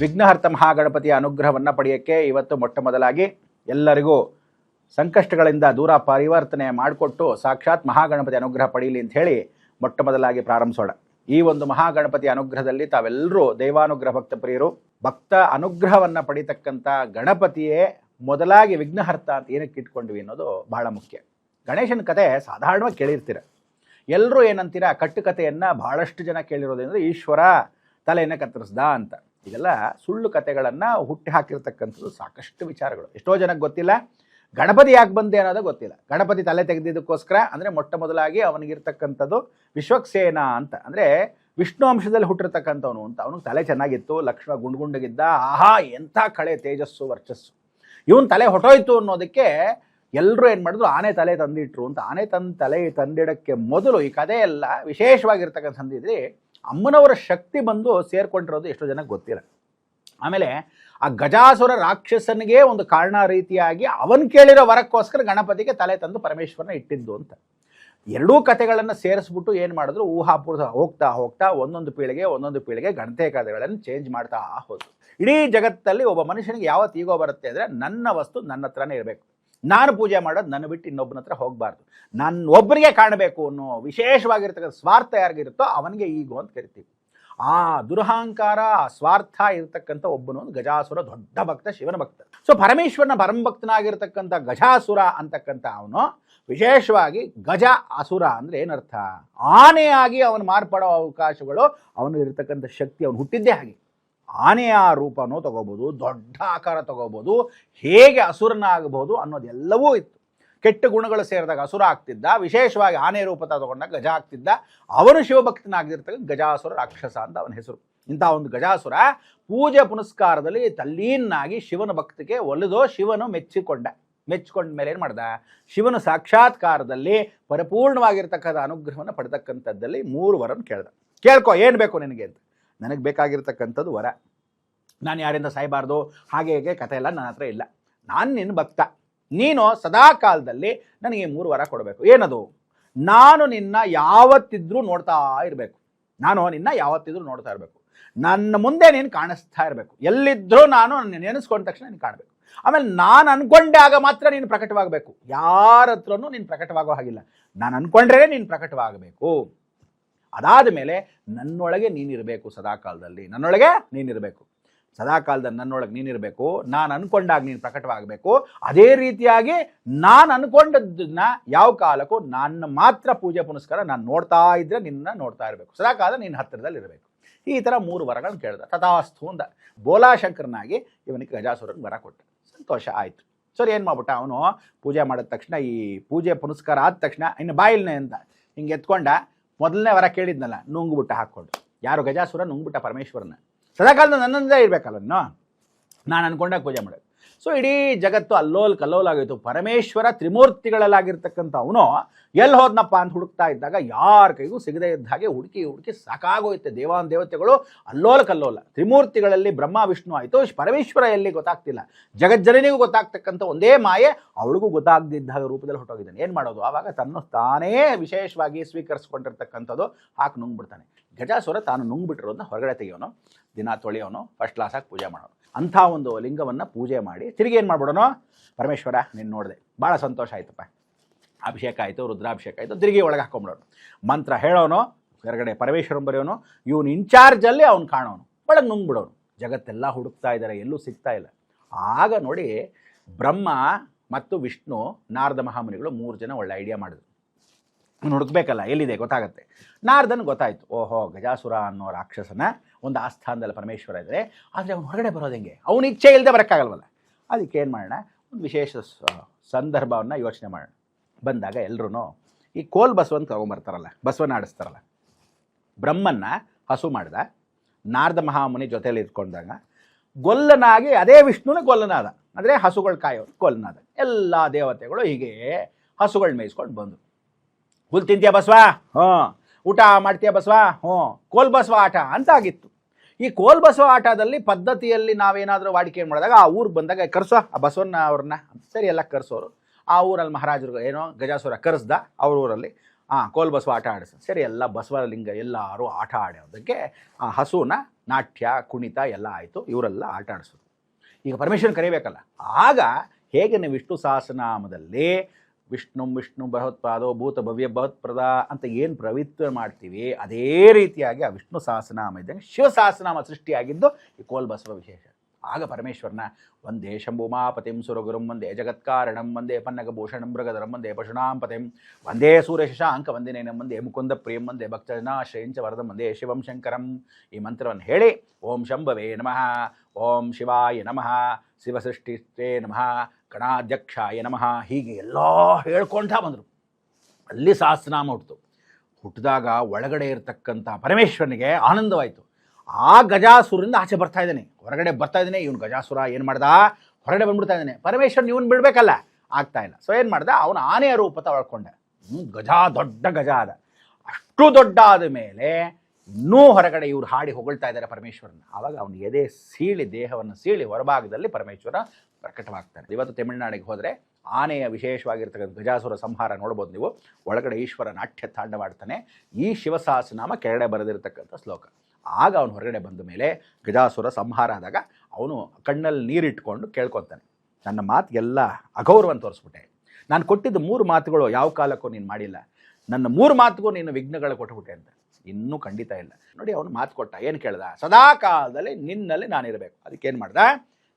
ವಿಘ್ನಹರ್ತ ಮಹಾಗಣಪತಿಯ ಅನುಗ್ರಹವನ್ನು ಪಡೆಯೋಕ್ಕೆ ಇವತ್ತು ಮೊಟ್ಟ ಮೊದಲಾಗಿ ಎಲ್ಲರಿಗೂ ಸಂಕಷ್ಟಗಳಿಂದ ದೂರ ಪರಿವರ್ತನೆ ಮಾಡಿಕೊಟ್ಟು ಸಾಕ್ಷಾತ್ ಮಹಾಗಣಪತಿ ಅನುಗ್ರಹ ಪಡೀಲಿ ಅಂತ ಹೇಳಿ ಮೊಟ್ಟ ಮೊದಲಾಗಿ ಪ್ರಾರಂಭಿಸೋಣ. ಈ ಒಂದು ಮಹಾಗಣಪತಿ ಅನುಗ್ರಹದಲ್ಲಿ ತಾವೆಲ್ಲರೂ ದೈವಾನುಗ್ರಹ ಭಕ್ತ ಪ್ರಿಯರು ಭಕ್ತ ಅನುಗ್ರಹವನ್ನು ಪಡಿತಕ್ಕಂಥ ಗಣಪತಿಯೇ ಮೊದಲಾಗಿ ವಿಘ್ನಹರ್ತ ಅಂತ ಏನಕ್ಕೆ ಇಟ್ಕೊಂಡ್ವಿ ಅನ್ನೋದು ಬಹಳ ಮುಖ್ಯ. ಗಣೇಶನ ಕತೆ ಸಾಧಾರಣವಾಗಿ ಕೇಳಿರ್ತೀರ. ಎಲ್ಲರೂ ಏನಂತೀರ? ಕಟ್ಟುಕತೆಯನ್ನು ಬಹಳಷ್ಟು ಜನ ಕೇಳಿರೋದೇನೆಂದರೆ ಈಶ್ವರ, ತಲೆಯನ್ನು ಕತ್ತರಿಸ್ದ ಅಂತ. ಇದೆಲ್ಲ ಸುಳ್ಳು ಕತೆಗಳನ್ನು ಹುಟ್ಟಿ ಹಾಕಿರ್ತಕ್ಕಂಥದ್ದು ಸಾಕಷ್ಟು ವಿಚಾರಗಳು. ಎಷ್ಟೋ ಜನಕ್ಕೆ ಗೊತ್ತಿಲ್ಲ. ಗಣಪತಿ ಯಾಕೆ ಬಂದೆ ಅನ್ನೋದು ಗೊತ್ತಿಲ್ಲ. ಗಣಪತಿ ತಲೆ ತೆಗೆದಿದ್ದಕ್ಕೋಸ್ಕರ ಅಂದರೆ ಮೊಟ್ಟ ಮೊದಲಾಗಿ ಅವನಿಗಿರ್ತಕ್ಕಂಥದ್ದು ವಿಶ್ವಕ್ಸೇನ ಅಂತ. ಅಂದರೆ ವಿಷ್ಣು ಅಂಶದಲ್ಲಿ ಹುಟ್ಟಿರ್ತಕ್ಕಂಥವನು ಅಂತ. ಅವನಿಗೆ ತಲೆ ಚೆನ್ನಾಗಿತ್ತು ಲಕ್ಷ್ಮಣ ಗುಂಡ್ಗುಂಡಗಿದ್ದ, ಆಹಾ, ಎಂಥ ಕಳೆ, ತೇಜಸ್ಸು, ವರ್ಚಸ್ಸು. ಇವನ್ ತಲೆ ಹೊಟ್ಟೋಯ್ತು ಅನ್ನೋದಕ್ಕೆ ಎಲ್ಲರೂ ಏನು ಮಾಡಿದ್ರು, ಆನೆ ತಲೆ ತಂದಿಟ್ರು ಅಂತ. ಆನೆ ತಂದು ತಲೆ ತಂದಿಡಕ್ಕೆ ಮೊದಲು ಈ ಕಥೆ ಎಲ್ಲ ವಿಶೇಷವಾಗಿರ್ತಕ್ಕಂಥ ಸಂದಿದ್ರೆ ಅಮ್ಮನವರ ಶಕ್ತಿ ಬಂದು ಸೇರ್ಕೊಂಡಿರೋದು ಎಷ್ಟೋ ಜನಕ್ಕೆ ಗೊತ್ತಿಲ್ಲ. ಆಮೇಲೆ ಆ ಗಜಾಸುರ ರಾಕ್ಷಸನಿಗೆ ಒಂದು ಕಾರಣ ರೀತಿಯಾಗಿ ಅವನು ಕೇಳಿರೋ ವರಕ್ಕೋಸ್ಕರ ಗಣಪತಿಗೆ ತಲೆ ತಂದು ಪರಮೇಶ್ವರನ ಇಟ್ಟಿದ್ದು ಅಂತ. ಎರಡೂ ಕಥೆಗಳನ್ನು ಸೇರಿಸ್ಬಿಟ್ಟು ಏನು ಮಾಡಿದ್ರು? ಊಹಾಪೂರ್ವ ಹೋಗ್ತಾ ಹೋಗ್ತಾ ಒಂದೊಂದು ಪೀಳಿಗೆ ಒಂದೊಂದು ಪೀಳಿಗೆ ಗಣತೆ ಕಥೆಗಳನ್ನು ಚೇಂಜ್ ಮಾಡ್ತಾ ಹೋದ್ರು. ಇಡೀ ಜಗತ್ತಲ್ಲಿ ಒಬ್ಬ ಮನುಷ್ಯನಿಗೆ ಯಾವತ್ತು ಈಗೋ ಬರುತ್ತೆ ಅಂದರೆ ನನ್ನ ವಸ್ತು ನನ್ನ ಹತ್ರನೇ ಇರಬೇಕು. ನಾನು ಪೂಜೆ ಮಾಡೋದು ನನ್ನ ಬಿಟ್ಟು ಇನ್ನೊಬ್ಬನ ಹತ್ರ ಹೋಗಬಾರ್ದು. ನನ್ನ ಒಬ್ಬರಿಗೆ ಕಾಣಬೇಕು ಅನ್ನೋ ವಿಶೇಷವಾಗಿರ್ತಕ್ಕಂಥ ಸ್ವಾರ್ಥ ಯಾರಿಗಿರುತ್ತೋ ಅವನಿಗೆ ಈಗ ಅಂತ ಕರಿತೀವಿ. ಆ ದುರಹಂಕಾರ ಸ್ವಾರ್ಥ ಇರತಕ್ಕಂಥ ಒಬ್ಬನು ಒಂದು ಗಜಾಸುರ, ದೊಡ್ಡ ಭಕ್ತ, ಶಿವನ ಭಕ್ತ. ಸೊ ಪರಮೇಶ್ವರನ ಪರಮಭಕ್ತನಾಗಿರ್ತಕ್ಕಂಥ ಗಜಾಸುರ ಅಂತಕ್ಕಂಥ ಅವನು ವಿಶೇಷವಾಗಿ ಗಜ ಅಸುರ ಅಂದರೆ ಏನರ್ಥ? ಆನೆಯಾಗಿ ಅವನು ಮಾರ್ಪಡೋ ಅವಕಾಶಗಳು ಅವನು ಇರತಕ್ಕಂಥ ಶಕ್ತಿ ಅವನು ಹುಟ್ಟಿದ್ದೇ ಹಾಗೆ. ಆನೆಯ ರೂಪನೂ ತಗೋಬೋದು, ದೊಡ್ಡ ಆಕಾರ ತಗೋಬೋದು, ಹೇಗೆ ಅಸುರನಾಗಬಹುದು ಅನ್ನೋದೆಲ್ಲವೂ ಇತ್ತು. ಕೆಟ್ಟ ಗುಣಗಳು ಸೇರಿದಾಗ ಅಸುರ ಆಗ್ತಿದ್ದ, ವಿಶೇಷವಾಗಿ ಆನೆ ರೂಪ ತಗೊಂಡಾಗ ಗಜ ಆಗ್ತಿದ್ದ, ಅವನು ಶಿವಭಕ್ತನಾಗಿರ್ತಕ್ಕ ಗಜಾಸುರ ರಾಕ್ಷಸ ಅಂತ ಅವನ ಹೆಸರು. ಇಂಥ ಒಂದು ಗಜಾಸುರ ಪೂಜೆ ಪುನಸ್ಕಾರದಲ್ಲಿ ತಲ್ಲೀನಾಗಿ ಶಿವನ ಭಕ್ತಿಗೆ ಒಲಿದೋ ಶಿವನು ಮೆಚ್ಚಿಕೊಂಡ ಮೆಚ್ಚಿಕೊಂಡ ಮೇಲೆ ಏನು ಮಾಡ್ದ? ಶಿವನ ಸಾಕ್ಷಾತ್ಕಾರದಲ್ಲಿ ಪರಿಪೂರ್ಣವಾಗಿರ್ತಕ್ಕಂಥ ಅನುಗ್ರಹವನ್ನು ಪಡೆತಕ್ಕಂಥದ್ದಲ್ಲಿ ಮೂರು ವರನ್ನು ಕೇಳ್ದ. ಕೇಳ್ಕೊ, ಏನು ಬೇಕು ನಿನಗೆ ಅಂತ. ನನಗೆ ಬೇಕಾಗಿರ್ತಕ್ಕಂಥದ್ದು ವರ. ನಾನು ಯಾರಿಂದ ಸಾಯಬಾರ್ದು? ಹಾಗೆ ಹೇಗೆ ಕಥೆ ಎಲ್ಲ ನನ್ನ ಹತ್ರ ಇಲ್ಲ. ನಾನು ನಿನ್ನ ಭಕ್ತ. ನೀನು ಸದಾ ಕಾಲದಲ್ಲಿ ನನಗೆ ಮೂರು ವರ ಕೊಡಬೇಕು. ಏನದು? ನಾನು ನಿನ್ನ ಯಾವತ್ತಿದ್ರೂ ನೋಡ್ತಾ ಇರಬೇಕು. ನಾನು ನಿನ್ನ ಯಾವತ್ತಿದ್ರೂ ನೋಡ್ತಾ ಇರಬೇಕು. ನನ್ನ ಮುಂದೆ ನೀನು ಕಾಣಿಸ್ತಾ ಇರಬೇಕು. ಎಲ್ಲಿದ್ದರೂ ನಾನು ನೆನೆಸ್ಕೊಂಡ ತಕ್ಷಣ ನೀನು ಕಾಣಬೇಕು. ಆಮೇಲೆ ನಾನು ಅನ್ಕೊಂಡಾಗ ಮಾತ್ರ ನೀನು ಪ್ರಕಟವಾಗಬೇಕು. ಯಾರ ಹತ್ರನೂ ನೀನು ಪ್ರಕಟವಾಗೋ ಹಾಗಿಲ್ಲ. ನಾನು ಅನ್ಕೊಂಡ್ರೆ ನೀನು ಪ್ರಕಟವಾಗಬೇಕು. ಅದಾದ ಮೇಲೆ ನನ್ನೊಳಗೆ ನೀನಿರಬೇಕು ಸದಾಕಾಲದಲ್ಲಿ. ನನ್ನೊಳಗೆ ನೀನಿರಬೇಕು. ಸದಾಕಾಲದಲ್ಲಿ ನನ್ನೊಳಗೆ ನೀನಿರಬೇಕು. ನಾನು ಅನ್ಕೊಂಡಾಗ ನೀನು ಪ್ರಕಟವಾಗಬೇಕು. ಅದೇ ರೀತಿಯಾಗಿ ನಾನು ಅನ್ಕೊಂಡದ್ದನ್ನ ಯಾವ ಕಾಲಕ್ಕೂ ನನ್ನ ಮಾತ್ರ ಪೂಜೆ ಪುನಸ್ಕಾರ ನಾನು ನೋಡ್ತಾ ಇದ್ರೆ ನಿನ್ನ ನೋಡ್ತಾ ಇರಬೇಕು. ಸದಾಕಾಲ ನಿನ್ನ ಹತ್ತಿರದಲ್ಲಿ ಇರಬೇಕು. ಈ ಥರ ಮೂರು ವರಗಳನ್ನು ಕೇಳಿದ. ತಥಾಸ್ತು ಅಂದ. ಬೋಲಾಶಂಕರನಾಗಿ ಇವನಿಗೆ ಗಜಾಸುರನ್ ವರ ಕೊಟ್ಟ. ಸಂತೋಷ ಆಯಿತು. ಸರಿ, ಏನು ಮಾಡ್ಬಿಟ್ಟ? ಅವನು ಪೂಜೆ ಮಾಡಿದ ತಕ್ಷಣ ಈ ಪೂಜೆ ಪುನಸ್ಕಾರ ಆದ ತಕ್ಷಣ ಇನ್ನು ಬಾಯಿಲ್ನೇ ಅಂತ ಹಿಂಗೆ ಎತ್ಕೊಂಡ. ಮೊದಲನೇ ವರ ಕೇಳಿದ್ನಲ್ಲ, ನುಂಗ್ಬಿಟ್ಟ ಹಾಕ್ಕೊಂಡು. ಯಾರು ಗಜಾಸುರ ನುಂಗ್ಬಿಟ್ಟ ಪರಮೇಶ್ವರನ. ಸದಾಕಾಲದ ನನ್ನಂದೇ ಇರಬೇಕಲ್ಲ ನಾನು ಅನ್ಕೊಂಡಾಗ ಪೂಜೆ ಮಾಡೋದು. ಸೊ ಇಡೀ ಜಗತ್ತು ಅಲ್ಲೋಲ್ ಕಲ್ಲೋಲಾಗಿತ್ತು ಪರಮೇಶ್ವರ ತ್ರಿಮೂರ್ತಿಗಳಲ್ಲಾಗಿರ್ತಕ್ಕಂಥ ಅವನು ಎಲ್ಲಿ ಹೋದ್ನಪ್ಪ ಅಂತ ಹುಡುಕ್ತಾ ಇದ್ದಾಗ ಯಾರ ಕೈಗೂ ಸಿಗದೆ ಇದ್ದ ಹಾಗೆ ಹುಡುಕಿ ಹುಡುಕಿ ಸಾಕಾಗೋಯ್ತೆ ದೇವಾನ್ ದೇವತೆಗಳು. ಅಲ್ಲೋಲ ಕಲ್ಲೋಲ. ತ್ರಿಮೂರ್ತಿಗಳಲ್ಲಿ ಬ್ರಹ್ಮ, ವಿಷ್ಣು ಆಯಿತು. ಪರಮೇಶ್ವರ ಎಲ್ಲಿ ಗೊತ್ತಾಗ್ತಿಲ್ಲ. ಜಗಜ್ಜನನಿಗೂ ಗೊತ್ತಾಗ್ತಕ್ಕಂಥ ಒಂದೇ ಮಾಯೆ, ಅವಳಿಗೂ ಗೊತ್ತಾಗದಿದ್ದ ಹಾಗೆ ರೂಪದಲ್ಲಿ ಹೊಟ್ಟೋಗಿದ್ದಾನೆ ಏನು ಮಾಡೋದು? ಆವಾಗ ತನ್ನ ತಾನೇ ವಿಶೇಷವಾಗಿ ಸ್ವೀಕರಿಸ್ಕೊಂಡಿರ್ತಕ್ಕಂಥದ್ದು ಹಾಕಿ ನುಂಗ್ಬಿಡ್ತಾನೆ. ಗಜಾಸುರ ತಾನು ನುಂಗ್ಬಿಟ್ಟಿರೋದನ್ನ ಹೊರಗಡೆ ತೆಗಿಯೋನು. ದಿನ ತೊಳೆಯೋನು ಫಸ್ಟ್ ಕ್ಲಾಸಾಗಿ ಪೂಜೆ ಮಾಡೋನು. ಅಂಥ ಒಂದು ಲಿಂಗವನ್ನು ಪೂಜೆ ಮಾಡಿ, ತಿರುಗಿ ಏನು ಮಾಡ್ಬಿಡೋನು? ಪರಮೇಶ್ವರ, ನೀನು ನೋಡಿದೆ. ಭಾಳ ಸಂತೋಷ ಆಯ್ತಪ್ಪ. ಅಭಿಷೇಕ ಆಯಿತು, ರುದ್ರಾಭಿಷೇಕ ಆಯಿತು, ತಿರುಗಿ ಒಳಗೆ ಹಾಕೊಂಬಿಡೋನು. ಮಂತ್ರ ಹೇಳೋನು, ಹೊರಗಡೆ ಪರಮೇಶ್ವರಂ ಬರೆಯೋನು, ಇವನು ಇನ್ಚಾರ್ಜಲ್ಲಿ ಅವ್ನು ಕಾಣೋನು. ಒಳಗೆ ನುಂಗ್ಬಿಡೋನು. ಜಗತ್ತೆಲ್ಲ ಹುಡುಕ್ತಾ ಇದ್ದಾರೆ ಎಲ್ಲೂ ಸಿಗ್ತಾ ಇಲ್ಲ. ಆಗ ನೋಡಿ ಬ್ರಹ್ಮ ಮತ್ತು ವಿಷ್ಣು, ನಾರದ ಮಹಾಮುನಿಗಳು ಮೂರು ಜನ ಒಳ್ಳೆ ಐಡಿಯಾ ಮಾಡಿದ್ರು. ಅವ್ನು ಹುಡುಕ್ಬೇಕಲ್ಲ, ಎಲ್ಲಿದೆ ಗೊತ್ತಾಗತ್ತೆ. ನಾರ್ದನ್ ಗೊತ್ತಾಯ್ತು, ಓಹೋ, ಗಜಾಸುರ ಅನ್ನೋ ರಾಕ್ಷಸನ ಒಂದು ಆಸ್ಥಾನದಲ್ಲಿ ಪರಮೇಶ್ವರ ಇದ್ದರೆ ಆದರೆ ಅವನು ಹೊರಗಡೆ ಬರೋದು ಹೆಂಗೆ? ಅವನ ಇಚ್ಛೆ ಇಲ್ಲದೆ ಬರೋಕ್ಕಾಗಲ್ವಲ್ಲ? ಅದಕ್ಕೆ ಏನು ಮಾಡೋಣ, ಒಂದು ವಿಶೇಷ ಸಂದರ್ಭವನ್ನು ಯೋಚನೆ ಮಾಡೋಣ. ಬಂದಾಗ ಎಲ್ಲರೂ ಈ ಕೋಲ್ ಬಸವನ್ ತಗೊಂಬರ್ತಾರಲ್ಲ ಬಸವನ ಆಡಿಸ್ತಾರಲ್ಲ, ಬ್ರಹ್ಮನ್ನ ಹಸು ಮಾಡ್ದ, ನಾರದ ಮಹಾಮುನಿ ಜೊತೆಯಲ್ಲಿ ಇಟ್ಕೊಂಡಾಗ ಗೊಲ್ಲನಾಗಿ ಅದೇ ವಿಷ್ಣುನ ಗೊಲ್ಲನಾದ, ಅಂದರೆ ಹಸುಗಳು ಕಾಯೋ ಗೊಲ್ಲನಾದ, ಎಲ್ಲ ದೇವತೆಗಳು ಹೀಗೆ ಹಸುಗಳು ಮೇಯಿಸ್ಕೊಂಡು ಬಂದರು. ಹುಲ್ ತಿಂತೀಯ ಬಸವ? ಹ್ಞೂ ಊಟ ಮಾಡ್ತೀಯ ಬಸವ? ಹ್ಞೂ. ಕೋಲ್ ಬಸವ ಆಟ ಅಂತ ಆಗಿತ್ತು ಈ ಕೋಲ್ ಬಸವ ಆಟದಲ್ಲಿ ಪದ್ಧತಿಯಲ್ಲಿ ನಾವೇನಾದರೂ ವಾಡಿಕೆ ಮಾಡಿದಾಗ ಆ ಊರಿಗೆ ಬಂದಾಗ ಕರೆಸೋ ಆ ಬಸವನ್ನ ಅವ್ರನ್ನ ಸರಿ ಎಲ್ಲ ಕರೆಸೋರು. ಆ ಊರಲ್ಲಿ ಮಹಾರಾಜರು ಏನೋ ಗಜಾಸುರ ಕರೆಸ್ದ ಅವ್ರ ಊರಲ್ಲಿ ಹಾಂ ಕೋಲ್ ಬಸವ ಆಟ ಆಡಿಸ ಸರಿ ಎಲ್ಲ ಬಸವಲಿಂಗ ಎಲ್ಲರೂ ಆಟ ಆಡೋದಕ್ಕೆ ಆ ಹಸುನ ನಾಟ್ಯ ಕುಣಿತ ಎಲ್ಲ ಆಯಿತು ಇವರೆಲ್ಲ ಆಟ ಆಡಿಸೋದು ಈಗ ಪರ್ಮಿಷನ್ ಕರಿಬೇಕಲ್ಲ. ಆಗ ಹೇಗೆ ನೀವು ವಿಷ್ಣು ಸಹಸ್ರನಾಮದಲ್ಲಿ ವಿಷ್ಣು ವಿಷ್ಣು ಬೃಹತ್ಪಾದೋ ಭೂತ ಭವ್ಯ ಭವತ್ಪ್ರದ ಅಂತ ಏನು ಪ್ರವಿತ್ವ ಮಾಡ್ತೀವಿ, ಅದೇ ರೀತಿಯಾಗಿ ಆ ವಿಷ್ಣು ಸಹಸ್ರನಾಮ ಇದ್ದಂಗೆ ಶಿವ ಸಹಸ್ರನಾಮ ಸೃಷ್ಟಿಯಾಗಿದ್ದು ಈ ಕೋಲ್ ಬಸವ ವಿಶೇಷ. ಆಗ ಪರಮೇಶ್ವರನ ಒಂದೇ ಶಂಭುಮಾಪತಿಂ ಸುರಗುರುಂ ಒಂದೇ ಜಗತ್ಕಾರಣಂ ಒಂದೇ ಪನ್ನಗಭೂಷಣಂ, ಮೃಗಧರಂ ಒಂದೇ ಪಶುನಾಂ ಪತಿಂ ಒಂದೇ ಸೂರ್ಯಶಶಾಂಕ ವಂದಿನೇನಂ ಒಂದೇ ಮುಕುಂದ ಪ್ರಿಯಂ ಒಂದೇ ಭಕ್ತಜನಾಶ್ರಯಂಚ ವರದಂ ಒಂದೇ ಶಿವಂ ಶಂಕರಂ ಈ ಮಂತ್ರವನ್ನು ಹೇಳಿ ಓಂ ಶಂಭವೇ ನಮಃ, ಓಂ ಶಿವಾಯ ನಮಃ ಶಿವಸೃಷ್ಟಿಸ್ತೇ ನಮಃ. ಗಣಾಧ್ಯಕ್ಷಾಯ ನಮಃ. ಹೀಗೆ ಎಲ್ಲ ಹೇಳ್ಕೊಂತ ಬಂದರು. ಅಲ್ಲಿ ಸಹಸ್ರನಾಮ ಹುಟ್ಟಿತು ಹುಟ್ಟಿದಾಗ ಒಳಗಡೆ ಇರತಕ್ಕಂಥ ಪರಮೇಶ್ವರನಿಗೆ ಆನಂದವಾಯಿತು. ಆ ಗಜಾಸುರದಿಂದ ಆಚೆ ಬರ್ತಾ ಇದ್ದಾನೆ. ಹೊರಗಡೆ ಬರ್ತಾ ಇದ್ದಾನೆ. ಇವನು ಗಜಾಸುರ ಏನು ಮಾಡ್ದ? ಹೊರಗಡೆ ಬಂದ್ಬಿಡ್ತಾ ಇದ್ದಾನೆ. ಪರಮೇಶ್ವರನ್ ಇವನು ಬಿಡಬೇಕಲ್ಲ? ಆಗ್ತಾ ಇಲ್ಲ. ಸೊ ಏನು ಮಾಡ್ದ? ಅವನು ಆನೆಯ ರೂಪ ತಗೊಳ್ಕೊಂಡೆ ಗಜ ದೊಡ್ಡ ಗಜ ಅದ ಅಷ್ಟು ದೊಡ್ಡ ಆದ ಮೇಲೆ ಇನ್ನೂ ಹೊರಗಡೆ ಇವ್ರು ಹಾಡಿ ಹೊಗಳ್ತಾ ಇದ್ದಾರೆ ಪರಮೇಶ್ವರನ ಆವಾಗ ಅವನು ಎದೆ ಸೀಳಿ, ದೇಹವನ್ನು ಸೀಳಿ ಹೊರಭಾಗದಲ್ಲಿ ಪರಮೇಶ್ವರ ಪ್ರಕಟವಾಗ್ತಾನೆ. ಇವತ್ತು ತಮಿಳುನಾಡಿಗೆ ಹೋದರೆ ಆನೆಯ ವಿಶೇಷವಾಗಿರ್ತಕ್ಕಂಥ ಗಜಾಸುರ ಸಂಹಾರ ನೋಡ್ಬೋದು ನೀವು. ಒಳಗಡೆ ಈಶ್ವರ ನಾಟ್ಯ ತಾಂಡವಾಡ್ತಾನೆ. ಈ ಶಿವಸಹಸ್ರನಾಮ ಕೆಳಗಡೆ ಬರೆದಿರತಕ್ಕಂಥ ಶ್ಲೋಕ. ಆಗ ಅವನು ಹೊರಗಡೆ ಬಂದ ಮೇಲೆ ಗಜಾಸುರ ಸಂಹಾರ ಆದಾಗ ಅವನು ಕಣ್ಣಲ್ಲಿ ನೀರಿಟ್ಕೊಂಡು ಕೇಳ್ಕೊತಾನೆ. ನನ್ನ ಮಾತಿಗೆಲ್ಲ ಅಗೌರವನ ತೋರಿಸ್ಬಿಟ್ಟೆ. ನಾನು ಕೊಟ್ಟಿದ್ದ ಮೂರು ಮಾತುಗಳು ಯಾವ ಕಾಲಕ್ಕೂ ನೀನು ಮಾಡಿಲ್ಲ. ನನ್ನ ಮೂರು ಮಾತುಗೂ ನೀನು ವಿಘ್ನಗಳು ಕೊಟ್ಬಿಟ್ಟೆ ಅಂತ. ಇನ್ನೂ ಖಂಡಿತ ಇಲ್ಲ. ನೋಡಿ, ಅವನು ಮಾತು ಕೊಟ್ಟ, ಏನು ಕೇಳ್ದ? ಸದಾ ಕಾಲದಲ್ಲಿ ನಿನ್ನಲ್ಲಿ ನಾನಿರಬೇಕು. ಅದಕ್ಕೇನು ಮಾಡ್ದ?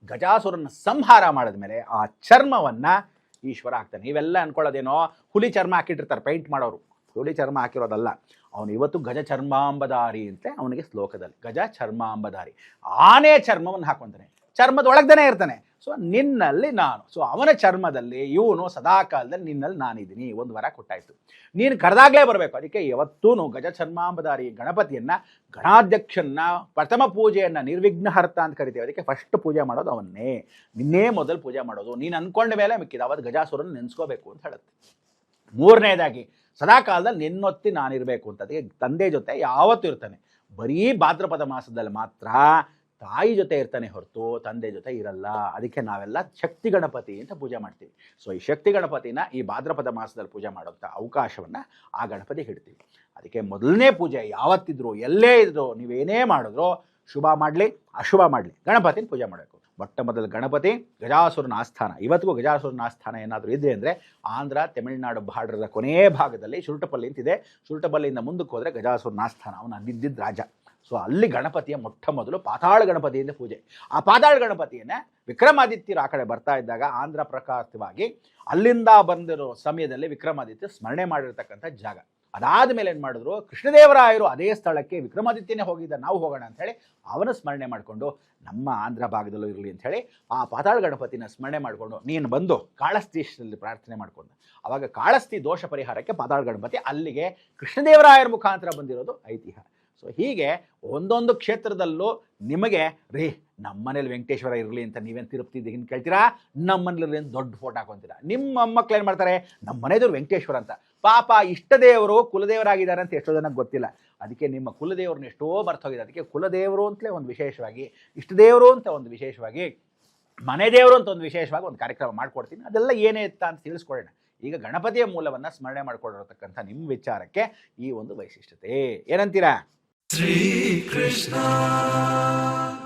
ಗಜಾಸುರನ ಸಂಹಾರ ಮಾಡಿದ ಮೇಲೆ ಆ ಚರ್ಮವನ್ನು ಈಶ್ವರ ಹಾಕ್ತಾನೆ. ನೀವೆಲ್ಲ ಅನ್ಕೊಳ್ಳೋದೇನೋ, ಹುಲಿ ಚರ್ಮ ಹಾಕಿಟ್ಟಿರ್ತಾರೆ, ಪೇಂಟ್ ಮಾಡೋರು. ಹುಲಿ ಚರ್ಮ ಹಾಕಿರೋದಲ್ಲ. ಅವನು ಇವತ್ತು ಗಜ ಚರ್ಮಾಂಬಧಾರಿ ಅಂತೆ ಅವನಿಗೆ ಶ್ಲೋಕದಲ್ಲಿ. ಗಜ ಚರ್ಮಾಂಬಧಾರಿ ಆನೆ ಚರ್ಮವನ್ನು ಹಾಕೊತಾನೆ. ಚರ್ಮದ ಒಳಗ್ದೇ ಇರ್ತಾನೆ. ಸೊ ನಿನ್ನಲ್ಲಿ ನಾನು. ಸೊ ಅವನ ಚರ್ಮದಲ್ಲಿ, ಇವನು ಸದಾಕಾಲದಲ್ಲಿ ನಿನ್ನಲ್ಲಿ ನಾನಿದ್ದೀನಿ. ಒಂದು ವರ ಕೊಟ್ಟಾಯ್ತು. ನೀನು ಕರೆದಾಗಲೇ ಬರಬೇಕು. ಅದಕ್ಕೆ ಯಾವತ್ತೂ ಗಜ ಚರ್ಮಾಂಬಧಾರಿ ಗಣಪತಿಯನ್ನ, ಗಣಾಧ್ಯಕ್ಷನ್ನ, ಪ್ರಥಮ ಪೂಜೆಯನ್ನ ನಿರ್ವಿಘ್ನಹರ್ತ ಅಂತ ಕರಿತೀವಿ. ಅದಕ್ಕೆ ಫಸ್ಟ್ ಪೂಜೆ ಮಾಡೋದು ಅವನ್ನೇ. ನಿನ್ನೇ ಮೊದಲು ಪೂಜೆ ಮಾಡೋದು. ನೀನು ಅನ್ಕೊಂಡ ಮೇಲೆ ಮಿಕ್ಕಿದ. ಅವತ್ತು ಗಜಾಸುರನ ನೆನೆಸ್ಕೋಬೇಕು ಅಂತ ಹೇಳುತ್ತೆ. ಮೂರನೇದಾಗಿ ಸದಾ ಕಾಲದಲ್ಲಿ ನಿನ್ನೊತ್ತಿ ನಾನಿರಬೇಕು ಅಂತ. ಅದಕ್ಕೆ ತಂದೆ ಜೊತೆ ಯಾವತ್ತೂ ಇರ್ತಾನೆ. ಬರೀ ಭಾದ್ರಪದ ಮಾಸದಲ್ಲಿ ಮಾತ್ರ ತಾಯಿ ಜೊತೆ ಇರ್ತಾನೆ ಹೊರತು, ತಂದೆ ಜೊತೆ ಇರಲ್ಲ. ಅದಕ್ಕೆ ನಾವೆಲ್ಲ ಶಕ್ತಿ ಗಣಪತಿ ಅಂತ ಪೂಜೆ ಮಾಡ್ತೀವಿ. ಸೊ ಈ ಶಕ್ತಿ ಗಣಪತಿನ ಈ ಭಾದ್ರಪದ ಮಾಸದಲ್ಲಿ ಪೂಜೆ ಮಾಡೋಂಥ ಅವಕಾಶವನ್ನು ಆ ಗಣಪತಿ ಹಿಡ್ತೀವಿ ಅದಕ್ಕೆ ಮೊದಲನೇ ಪೂಜೆ ಯಾವತ್ತಿದ್ರು, ಎಲ್ಲೇ ಇದ್ರು ನೀವೇನೇ ಮಾಡಿದ್ರು ಶುಭ ಮಾಡಲಿ, ಅಶುಭ ಮಾಡಲಿ. ಗಣಪತಿನ ಪೂಜೆ ಮಾಡಬೇಕು. ಮೊಟ್ಟ ಮೊದಲು ಗಣಪತಿ, ಗಜಾಸುರನ ಆಸ್ಥಾನ. ಇವತ್ತಿಗೂ ಗಜಾಸುರನ ಆಸ್ಥಾನ ಏನಾದರೂ ಇದೆ ಅಂದರೆ ಆಂಧ್ರ, ತಮಿಳುನಾಡು ಬಾರ್ಡರ್ದ ಕೊನೆಯ ಭಾಗದಲ್ಲಿ ಶುರುಟಪಲ್ಲಿ ಅಂತಿದೆ ಶುರುಟಪಲ್ಲಿಯಿಂದ ಮುಂದಕ್ಕೆ ಹೋದರೆ ಗಜಾಸುರನ ಆಸ್ಥಾನ. ಅವನು ಅಲ್ಲಿದ್ದಿದ್ದ ರಾಜ. ಸೊ ಅಲ್ಲಿ ಗಣಪತಿಯ ಮೊಟ್ಟ ಮೊದಲು ಪಾತಾಳ ಗಣಪತಿಯಿಂದ ಪೂಜೆ. ಆ ಪಾತಾಳ ಗಣಪತಿಯನ್ನೇ ವಿಕ್ರಮಾದಿತ್ಯರು ಆ ಕಡೆ ಬರ್ತಾ ಇದ್ದಾಗ ಆಂಧ್ರ ಪ್ರಕಾಶವಾಗಿ ಅಲ್ಲಿಂದ ಬಂದಿರೋ ಸಮಯದಲ್ಲಿ ವಿಕ್ರಮಾದಿತ್ಯ ಸ್ಮರಣೆ ಮಾಡಿರ್ತಕ್ಕಂಥ ಜಾಗ. ಅದಾದ ಮೇಲೆ ಏನು ಮಾಡಿದ್ರು? ಕೃಷ್ಣದೇವರಾಯರು ಅದೇ ಸ್ಥಳಕ್ಕೆ ವಿಕ್ರಮಾದಿತ್ಯನೇ ಹೋಗಿದ್ದ ನಾವು ಹೋಗೋಣ ಅಂಥೇಳಿ ಅವನ ಸ್ಮರಣೆ ಮಾಡಿಕೊಂಡು ನಮ್ಮ ಆಂಧ್ರ ಭಾಗದಲ್ಲೂ ಇರಲಿ ಅಂಥೇಳಿ ಆ ಪಾತಾಳ ಗಣಪತಿನ ಸ್ಮರಣೆ ಮಾಡಿಕೊಂಡು ನೀನು ಬಂದು ಕಾಳಸ್ತೀಶದಲ್ಲಿ ಪ್ರಾರ್ಥನೆ ಮಾಡಿಕೊಂಡು. ಅವಾಗ ಕಾಳಸ್ತಿ ದೋಷ ಪರಿಹಾರಕ್ಕೆ ಪಾತಾಳ ಗಣಪತಿ ಅಲ್ಲಿಗೆ ಕೃಷ್ಣದೇವರಾಯರ ಮುಖಾಂತರ ಬಂದಿರೋದು ಐತಿಹ್ಯ. ಸೊ ಹೀಗೆ ಒಂದೊಂದು ಕ್ಷೇತ್ರದಲ್ಲೂ ನಿಮಗೆ, ರೀ, ನಮ್ಮನೇಲಿ ವೆಂಕಟೇಶ್ವರ ಇರಲಿ ಅಂತ ನೀವೇನು ತಿರುಪತಿ ಹಿಂಗೆ ಕೇಳ್ತೀರಾ? ನಮ್ಮನೇಲಿ ದೊಡ್ಡ ಫೋಟೋ ಹಾಕೊಂತೀರಾ? ನಿಮ್ಮ ಮಕ್ಕಳು ಏನು ಮಾಡ್ತಾರೆ? ನಮ್ಮ ಮನೆಯವರು ವೆಂಕಟೇಶ್ವರ ಅಂತ. ಪಾಪ ಇಷ್ಟ ದೇವರು ಕುಲದೇವರಾಗಿದ್ದಾರೆ ಅಂತ ಎಷ್ಟೋ ಜನಕ್ಕೆ ಗೊತ್ತಿಲ್ಲ. ಅದಕ್ಕೆ ನಿಮ್ಮ ಕುಲದೇವ್ರನ್ನ ಎಷ್ಟೋ ಬರ್ತೋಗಿದೆ ಅದಕ್ಕೆ ಕುಲದೇವರು ಅಂತಲೇ ಒಂದು ವಿಶೇಷವಾಗಿ, ಇಷ್ಟ ದೇವರು ಅಂತ ಒಂದು ವಿಶೇಷವಾಗಿ, ಮನೆ ದೇವರು ಅಂತ ಒಂದು ವಿಶೇಷವಾಗಿ ಒಂದು ಕಾರ್ಯಕ್ರಮ ಮಾಡ್ಕೊಡ್ತೀನಿ. ಅದೆಲ್ಲ ಏನೇ ಇತ್ತ ಅಂತ ತಿಳಿಸ್ಕೊಳ್ಳೋಣ. ಈಗ ಗಣಪತಿಯ ಮೂಲವನ್ನು ಸ್ಮರಣೆ ಮಾಡಿಕೊಂಡಿರತಕ್ಕಂಥ ನಿಮ್ಮ ವಿಚಾರಕ್ಕೆ ಈ ಒಂದು ವೈಶಿಷ್ಟ್ಯತೆ. ಏನಂತೀರಾ? Sri Krishna.